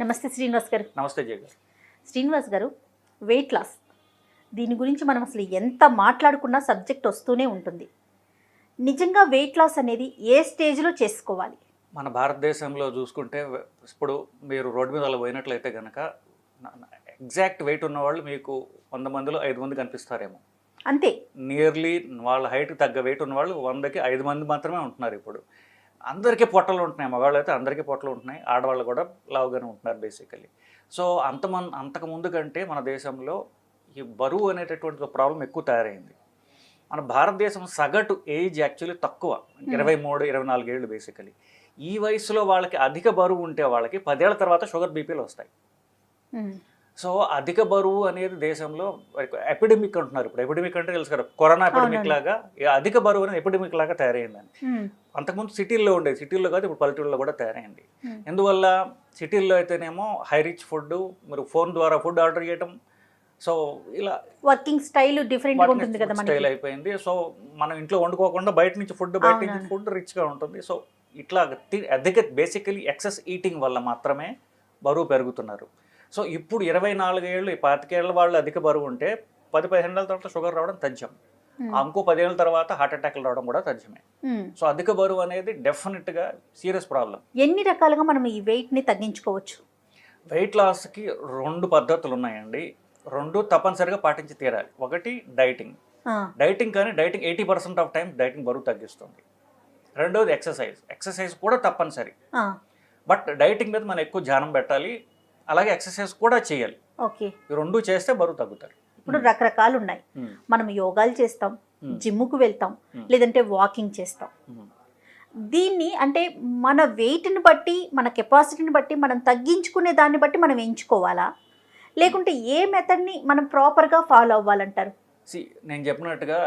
నమస్తే శ్రీనివాస్ గారు. నమస్తే జయ గారు. శ్రీనివాస్ గారు వెయిట్ లాస్ దీని గురించి మనం అసలు ఎంత మాట్లాడుకున్నా సబ్జెక్ట్ వస్తూనే ఉంటుంది. నిజంగా వెయిట్ లాస్ అనేది ఏ స్టేజ్లో చేసుకోవాలి? మన భారతదేశంలో చూసుకుంటే ఇప్పుడు మీరు రోడ్డు మీద అలా పోయినట్లయితే కనుక ఎగ్జాక్ట్ వెయిట్ ఉన్న వాళ్ళు మీకు వంద మందిలో ఐదు మంది కనిపిస్తారేమో. అంతే. నియర్లీ వాళ్ళ హైట్కి తగ్గ వెయిట్ ఉన్న వాళ్ళు వందకి ఐదు మంది మాత్రమే ఉంటున్నారు ఇప్పుడు. అందరికీ పొట్టలు ఉంటున్నాయి. మగవాళ్ళు అయితే అందరికీ పొట్టలు ఉంటున్నాయి. ఆడవాళ్ళు కూడా లావుగానే ఉంటున్నారు బేసికలీ సో అంత మన అంతకు ముందు కంటే మన దేశంలో ఈ బరువు అనేటటువంటి ప్రాబ్లం ఎక్కువ తయారైంది. మన భారతదేశం సగటు ఏజ్ యాక్చువల్లీ తక్కువ. ఇరవై మూడు ఇరవై నాలుగు ఏళ్ళు బేసికలీ ఈ వయసులో వాళ్ళకి అధిక బరువు ఉంటే వాళ్ళకి పదేళ్ళ తర్వాత షుగర్ బీపీలు వస్తాయి. ఉమ్, సో అధిక బరువు అనేది దేశంలో ఎపిడమిక్ అంటున్నారు ఇప్పుడు. ఎపిడమిక్ అంటే తెలుసు కదా కరోనా ఎపిడమిక్. లాగా అధిక బరువు అనేది ఎపిడమిక్ లాగా తయారైందని. అంతకుముందు సిటీల్లో ఉండేది సిటీల్లో కాదు ఇప్పుడు పల్లెటూరులో కూడా తయారైంది. ఎందువల్ల సిటీల్లో అయితేనేమో హై రిచ్ ఫుడ్ మీరు ఫోన్ ద్వారా ఫుడ్ ఆర్డర్ చేయడం సో ఇలా వర్కింగ్ స్టైల్ ఉంటుంది కదా స్టైల్ అయిపోయింది. సో మనం ఇంట్లో వండుకోకుండా బయట నుంచి ఫుడ్ బయట నుంచి. ఫుడ్ రిచ్గా ఉంటుంది. సో ఇట్లా అధిక బేసికలీ ఎక్సెస్ ఈటింగ్ వల్ల మాత్రమే బరువు పెరుగుతున్నారు. సో ఇప్పుడు ఇరవై నాలుగేళ్ళు ఈ పాతికేళ్ళ వాళ్ళు అధిక బరువు ఉంటే పది పదిహేను ఏళ్ళ తర్వాత షుగర్ రావడం తథ్యం. ఇంకో పదేళ్ళ తర్వాత హార్ట్ అటాక్లు రావడం కూడా తథ్యమే. సో అధిక బరువు అనేది డెఫినెట్గా సీరియస్ ప్రాబ్లం. ఎన్ని రకాలుగా మనం ఈ వెయిట్ని తగ్గించుకోవచ్చు? వెయిట్ లాస్కి రెండు పద్ధతులు ఉన్నాయండి. రెండు తప్పనిసరిగా పాటించి తీరాలి. ఒకటి డైటింగ్. డైటింగ్ కానీ dieting eighty percent of time dieting బరువు తగ్గిస్తుంది. రెండోది ఎక్సర్సైజ్. ఎక్సర్సైజ్ కూడా తప్పనిసరి. బట్ డైటింగ్ మీద మనం ఎక్కువ ధ్యానం పెట్టాలి. అలాగే ఎక్సర్సైజ్ కూడా చేయాలి. ఓకే. ఈ రెండు చేస్తే బరువు తగ్గుతారు. ఇప్పుడు రకరకాలు ఉన్నాయి మనం యోగాలు చేస్తాం ఉమ్, జిమ్ముకు వెళ్తాం. లేదంటే వాకింగ్ చేస్తాం. దీన్ని అంటే మన వెయిట్ని బట్టి మన కెపాసిటీని బట్టి మనం తగ్గించుకునే దాన్ని బట్టి మనం ఎంచుకోవాలా? లేకుంటే ఏ మెథడ్ని మనం ప్రాపర్గా ఫాలో అవ్వాలంటారు? నేను చెప్పినట్టుగా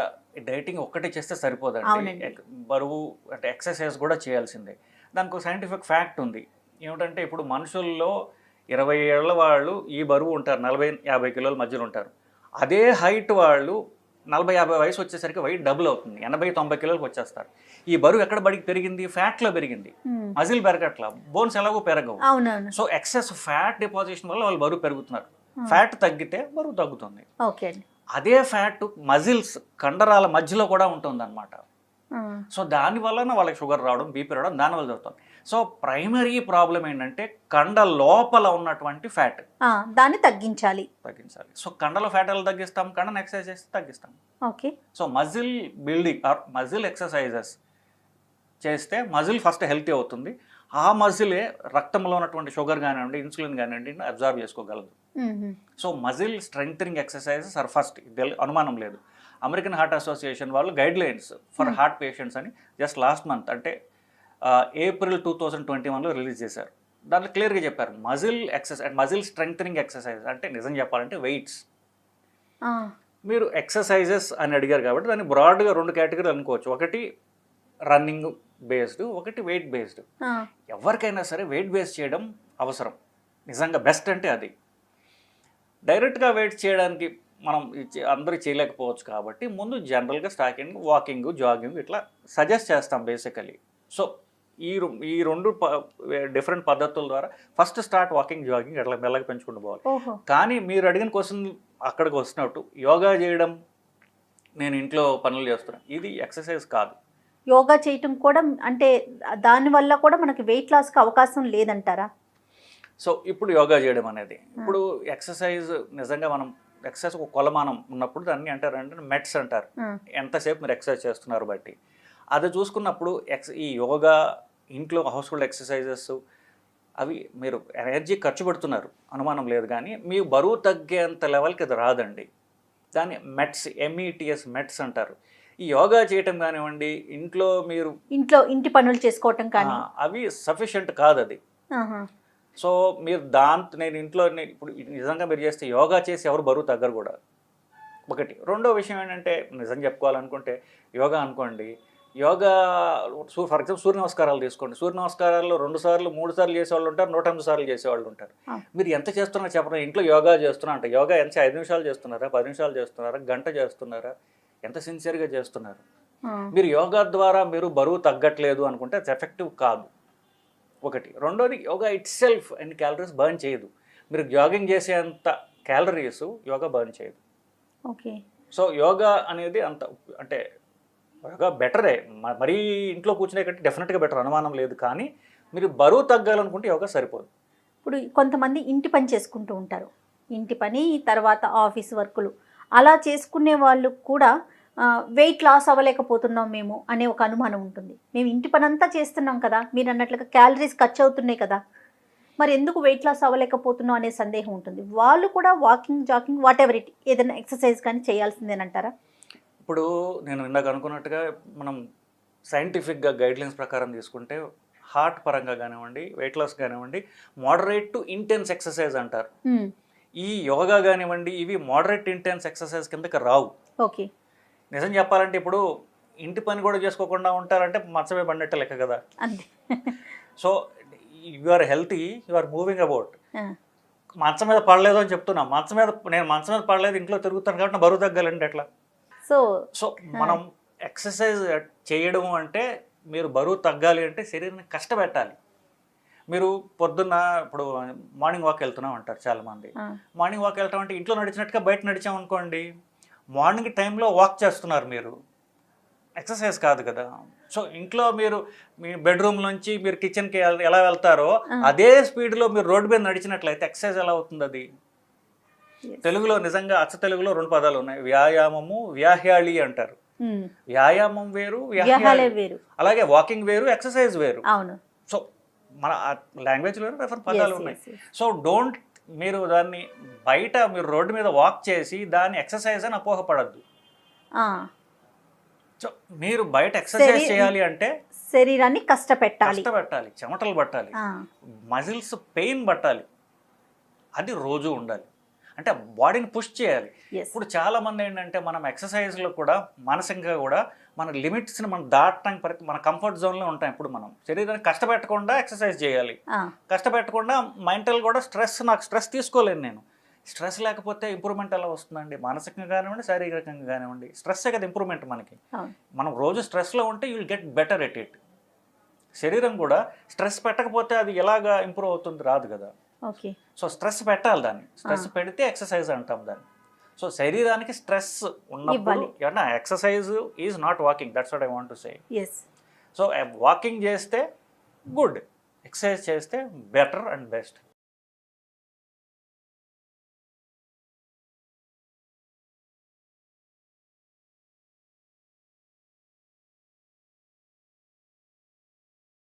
డైటింగ్ ఒక్కటే చేస్తే సరిపోదండి. బరువు అంటే ఎక్సర్సైజ్ కూడా చేయాల్సిందే. దానికి ఒక సైంటిఫిక్ ఫ్యాక్ట్ ఉంది. ఏమిటంటే ఇప్పుడు మనుషుల్లో ఇరవై ఏళ్ళ వాళ్ళు ఈ బరువు ఉంటారు నలభై యాభై కిలోల మధ్యలో ఉంటారు. అదే హైట్ వాళ్ళు నలభై యాభై వయసు వచ్చేసరికి వెయిట్ డబుల్ అవుతుంది. ఎనభై తొంభై కిలోలకు వచ్చేస్తారు. ఈ బరువు ఎక్కడ బడికి పెరిగింది? ఫ్యాట్లో పెరిగింది. Hmm. మజిల్ పెరగట్లా. బోన్స్ ఎలాగో పెరగవు. సో ఎక్సెస్ ఫ్యాట్ డిపాజిషన్ వల్ల వాళ్ళు బరువు పెరుగుతున్నారు. Hmm. ఫ్యాట్ తగ్గితే బరువు తగ్గుతుంది. అదే ఫ్యాట్ మజిల్స్ కండరాల మధ్యలో కూడా ఉంటుంది అనమాట Hmm. సో దాని వలన వాళ్ళకి షుగర్ రావడం బీపీ రావడం దానివల్ల జరుగుతుంది. సో ప్రైమరీ ప్రాబ్లం ఏంటంటే కండ లోపల ఉన్నటువంటి ఫ్యాట్. దాన్ని తగ్గించాలి. తగ్గించాలి. సో కండలో ఫ్యాట్ ఎలా తగ్గిస్తాం? కండను ఎక్సర్సైజ్ చేస్తే తగ్గిస్తాం. Okay. So muscle building or muscle exercises చేస్తే మజిల్ ఫస్ట్ హెల్తీ అవుతుంది. ఆ మజిలే రక్తంలో ఉన్నటువంటి షుగర్ కానివ్వండి ఇన్సులిన్ కానివ్వండి observe చేసుకోగలదు. So muscle strength exercises are first. అనుమానం లేదు. అమెరికన్ హార్ట్ అసోసియేషన్ వాళ్ళు guidelines for Hmm. Heart patients అని జస్ట్ లాస్ట్ మంత్ అంటే ఏప్రిల్ టూ థౌజండ్ ట్వంటీ వన్లో రిలీజ్ చేశారు. దాంట్లో క్లియర్గా చెప్పారు muscle exercise muscle strength exercise అంటే నిజం చెప్పాలంటే వెయిట్స్. మీరు ఎక్సర్సైజెస్ అని అడిగారు కాబట్టి దాన్ని బ్రాడ్గా రెండు కేటగిరీలు అనుకోవచ్చు. ఒకటి రన్నింగ్ బేస్డ్ ఒకటి వెయిట్ బేస్డ్. ఎవరికైనా సరే వెయిట్ బేస్ చేయడం అవసరం. నిజంగా బెస్ట్ అంటే అది. డైరెక్ట్గా వెయిట్ చేయడానికి మనం అందరూ చేయలేకపోవచ్చు కాబట్టి ముందు జనరల్గా స్టాకింగ్ వాకింగ్ జాగింగ్ ఇట్లా సజెస్ట్ చేస్తాం బేసికలీ సో ఈ రెం- ఈ రెండు డిఫరెంట్ పద్ధతుల ద్వారా ఫస్ట్ స్టార్ట్ వాకింగ్ జాగింగ్ అట్లా మెల్లగా పెంచుకుంటూ పోవాలి. కానీ మీరు అడిగిన క్వశ్చన్ అక్కడికి వస్తున్నట్టు యోగా చేయడం నేను ఇంట్లో పనులు చేస్తున్నాను ఇది ఎక్సర్సైజ్ కాదు. యోగా చేయటం కూడా అంటే దాని వల్ల కూడా మనకి వెయిట్ లాస్కి అవకాశం లేదంటారా? సో ఇప్పుడు యోగా చేయడం అనేది. ఇప్పుడు ఎక్సర్సైజ్ నిజంగా మనం ఎక్సర్సైజ్ ఒక కొలమానం ఉన్నప్పుడు దాన్ని అంటారు అంటే మెట్స్ అంటారు. ఎంతసేపు మీరు ఎక్సర్సైజ్ చేస్తున్నారు బట్టి. అది చూసుకున్నప్పుడు ఎక్స్ ఈ యోగా ఇంట్లో హౌస్ హోల్డ్ ఎక్సర్సైజెస్ అవి మీరు ఎనర్జీ ఖర్చు పెడుతున్నారు. అనుమానం లేదు కానీ మీ బరువు తగ్గేంత లెవెల్కి అది రాదండి. దాన్ని మెట్స్ ఎంఈటిఎస్ మెట్స్ అంటారు. ఈ యోగా చేయటం కానివ్వండి ఇంట్లో మీరు ఇంట్లో ఇంటి పనులు చేసుకోవటం కానీ. అవి సఫిషియెంట్ కాదు అది. సో మీరు దాంతో నేను ఇంట్లో నేను ఇప్పుడు నిజంగా మీరు చేస్తే యోగా చేసి ఎవరు బరువు తగ్గరు కూడా. ఒకటి. రెండో విషయం ఏంటంటే నిజం చెప్పుకోవాలనుకుంటే యోగా అనుకోండి యోగా సూ ఫర్ ఎగ్జాంపుల్ సూర్య నమస్కారాలు తీసుకోండి. సూర్య నమస్కారాల్లో రెండు సార్లు మూడు సార్లు చేసేవాళ్ళు ఉంటారు నూట ఎనిమిది సార్లు చేసేవాళ్ళు ఉంటారు. మీరు ఎంత చేస్తున్నారో చెప్పడం ఇంట్లో యోగా చేస్తున్నా అంటే. యోగా ఎంత ఐదు నిమిషాలు చేస్తున్నారా? పది నిమిషాలు చేస్తున్నారా? గంట చేస్తున్నారా? ఎంత సిన్సియర్గా చేస్తున్నారు? మీరు యోగా ద్వారా మీరు బరువు తగ్గట్లేదు అనుకుంటే అది ఎఫెక్టివ్ కాదు. ఒకటి. రెండోది yoga itself and calories burn చేయదు. మీరు జాగింగ్ చేసేంత క్యాలరీస్ యోగా బర్న్ చేయదు. ఓకే. సో యోగా అనేది అంత అంటే యోగా బెటరే మరీ ఇంట్లో కూర్చునే కంటే డెఫినెట్గా బెటర్ అనుమానం లేదు. కానీ మీరు బరువు తగ్గాలనుకుంటే యోగా సరిపోదు. ఇప్పుడు కొంతమంది ఇంటి పని చేసుకుంటూ ఉంటారు. ఇంటి పని తర్వాత ఆఫీస్ వర్కులు. అలా చేసుకునే వాళ్ళు కూడా వెయిట్ లాస్ అవ్వలేకపోతున్నాం మేము అనే ఒక అనుమానం ఉంటుంది. మేము ఇంటి పని అంతా చేస్తున్నాం కదా మీరు అన్నట్లుగా క్యాలరీస్ ఖర్చు అవుతున్నాయి కదా. మరి ఎందుకు వెయిట్ లాస్ అవ్వలేకపోతున్నాం అనే సందేహం ఉంటుంది. వాళ్ళు కూడా walking jogging whatever it ఏదైనా ఎక్సర్సైజ్ కానీ చేయాల్సిందేనంటారా ఇప్పుడు నేను ఇందాక అనుకున్నట్టుగా మనం సైంటిఫిక్గా గైడ్లైన్స్ ప్రకారం తీసుకుంటే హార్ట్ పరంగా కానివ్వండి వెయిట్ లాస్ కానివ్వండి మోడరేట్ టు ఇంటెన్స్ ఎక్సర్సైజ్ అంటారు. ఈ యోగా కానివ్వండి ఇవి మోడరేట్ ఇంటెన్స్ ఎక్సర్సైజ్ కిందకి రావు. ఓకే. నిజం చెప్పాలంటే ఇప్పుడు ఇంటి పని కూడా చేసుకోకుండా ఉంటారంటే మంచమే పడినట్టు లెక్క కదా. So you are healthy you are moving about మంచం మీద పడలేదు అని చెప్తున్నా. మంచం మీద నేను మంచం మీద పడలేదు ఇంట్లో తిరుగుతాను కాబట్టి బరువు తగ్గాలంటే ఎట్లా? సో సో మనం ఎక్సర్సైజ్ చేయడం అంటే మీరు బరువు తగ్గాలి అంటే శరీరాన్ని కష్టపెట్టాలి. మీరు పొద్దున్న ఇప్పుడు మార్నింగ్ వాక్ వెళ్తున్నాం అంటారు చాలామంది. మార్నింగ్ వాక్ వెళ్తాం అంటే ఇంట్లో నడిచినట్టుగా బయట నడిచాం అనుకోండి మార్నింగ్ టైంలో వాక్ చేస్తున్నారు మీరు. ఎక్సర్సైజ్ కాదు కదా. సో ఇంట్లో మీరు మీ బెడ్రూమ్ నుంచి మీరు కిచెన్కి ఎలా వెళ్తారో. అదే స్పీడ్లో మీరు రోడ్డు మీద నడిచినట్లయితే ఎక్సర్సైజ్ ఎలా అవుతుంది అది. తెలుగులో నిజంగా అచ్చ తెలుగులో రెండు పదాలు ఉన్నాయి. వ్యాయామము వ్యాహ్యాళి అంటారు. వ్యాయామం వేరు వేరు. అలాగే వాకింగ్ వేరు ఎక్సర్సైజ్ వేరు. అవును. సో మన లాంగ్వేజ్ వేరు డిఫరెంట్ పదాలు ఉన్నాయి. సో డోంట్ మీరు దాన్ని బయట మీరు రోడ్డు మీద వాక్ చేసి దాన్ని ఎక్సర్సైజ్ అని అపోహపడద్దు. సో మీరు బయట ఎక్సర్సైజ్ చేయాలి అంటే శరీరాన్ని కష్టపెట్టాలి. కష్టపెట్టాలి చెమటలు పట్టాలి మజిల్స్ పెయిన్ పట్టాలి. అది రోజు ఉండాలి. అంటే బాడీని పుష్ చేయాలి. ఇప్పుడు చాలా మంది ఏంటంటే మనం ఎక్సర్సైజ్లో కూడా మానసికంగా కూడా మన లిమిట్స్ని మనం దాటడానికి ప్రతి మన కంఫర్ట్ జోన్లో ఉంటాం ఇప్పుడు మనం. శరీరాన్ని కష్టపెట్టకుండా ఎక్సర్సైజ్ చేయాలి. కష్టపెట్టకుండా మెంటల్ కూడా స్ట్రెస్ నాకు స్ట్రెస్ తీసుకోలేను నేను. స్ట్రెస్ లేకపోతే ఇంప్రూవ్మెంట్ ఎలా వస్తుందండి? మానసికంగా కానివ్వండి శారీరకంగా కానివ్వండి. స్ట్రెస్సే కదా ఇంప్రూవ్మెంట్ మనకి. మనం రోజు స్ట్రెస్లో ఉంటే you will get better at it. శరీరం కూడా స్ట్రెస్ పెట్టకపోతే అది ఎలాగా ఇంప్రూవ్ అవుతుంది రాదు కదా. ఓకే. సో స్ట్రెస్ పెట్టాలి దాన్ని. స్ట్రెస్ పెడితే ఎక్సర్సైజ్ అంటాం దాన్ని. సో శరీరానికి స్ట్రెస్ ఉన్నప్పుడు. ఏమన్నా exercise is not walking that's what I want to say so walking చేస్తే గుడ్ ఎక్సర్సైజ్ చేస్తే బెటర్ అండ్ బెస్ట్.